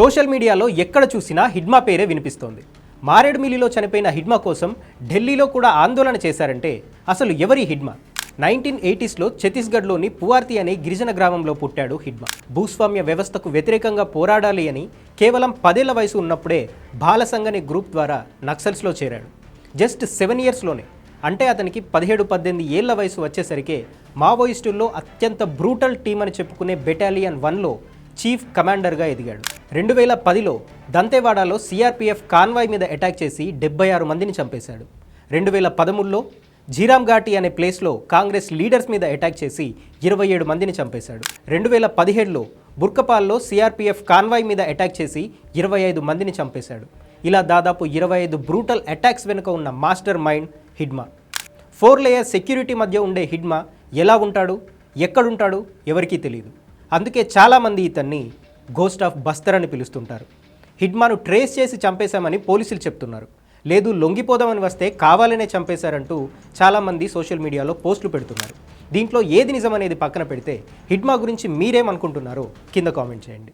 Social మీడియాలో ఎక్కడ చూసినా హిడ్మా పేరే వినిపిస్తోంది. మారేడుమిల్లిలో చనిపోయిన హిడ్మా కోసం ఢిల్లీలో కూడా ఆందోళన చేశారంటే అసలు ఎవరి హిడ్మా? నైన్టీన్ ఎయిటీస్లో ఛత్తీస్గఢ్లోని పువార్తి అనే గిరిజన గ్రామంలో పుట్టాడు హిడ్మా. భూస్వామ్య వ్యవస్థకు వ్యతిరేకంగా పోరాడాలి అని కేవలం పదేళ్ళ వయసు ఉన్నప్పుడే బాలసంగ్ అనే గ్రూప్ ద్వారా నక్సల్స్లో చేరాడు. జస్ట్ సెవెన్ ఇయర్స్లోనే. అంటే అతనికి పదిహేడు పద్దెనిమిది ఏళ్ళ వయసు వచ్చేసరికి మావోయిస్టుల్లో అత్యంత బ్రూటల్ టీం అని చెప్పుకునే బెటాలియన్ వన్లో చీఫ్ కమాండర్గా ఎదిగాడు. రెండు వేల పదిలో దంతేవాడలో సిఆర్పిఎఫ్ కాన్వాయ్ మీద అటాక్ చేసి డెబ్బై ఆరు మందిని చంపేశాడు. రెండు వేల పదమూడులో జీరామ్ ఘాటి అనే ప్లేస్లో కాంగ్రెస్ లీడర్స్ మీద అటాక్ చేసి ఇరవై ఏడు మందిని చంపేశాడు. రెండు వేల పదిహేడులో బుర్కపాల్లో సిఆర్పిఎఫ్ కాన్వాయ్ మీద అటాక్ చేసి ఇరవై ఐదు మందిని చంపేశాడు. ఇలా దాదాపు ఇరవై ఐదు బ్రూటల్ అటాక్స్ వెనుక ఉన్న master mind Hidma. Four layer security మధ్య ఉండే హిడ్మా ఎలా ఉంటాడు ఎక్కడుంటాడు ఎవరికీ తెలియదు అందుకే చాలామంది ఇతన్ని గోస్ట్ ఆఫ్ బస్తర్ అని పిలుస్తుంటారు. హిడ్మాను ట్రేస్ చేసి చంపేశామని పోలీసులు చెప్తున్నారు. లేదు లొంగిపోదామని వస్తే కావాలనే చంపేశారంటూ చాలామంది సోషల్ మీడియాలో పోస్టులు పెడుతున్నారు. దీంట్లో ఏది నిజమనేది పక్కన పెడితే హిడ్మా గురించి మీరేమనుకుంటున్నారో కింద కామెంట్ చేయండి.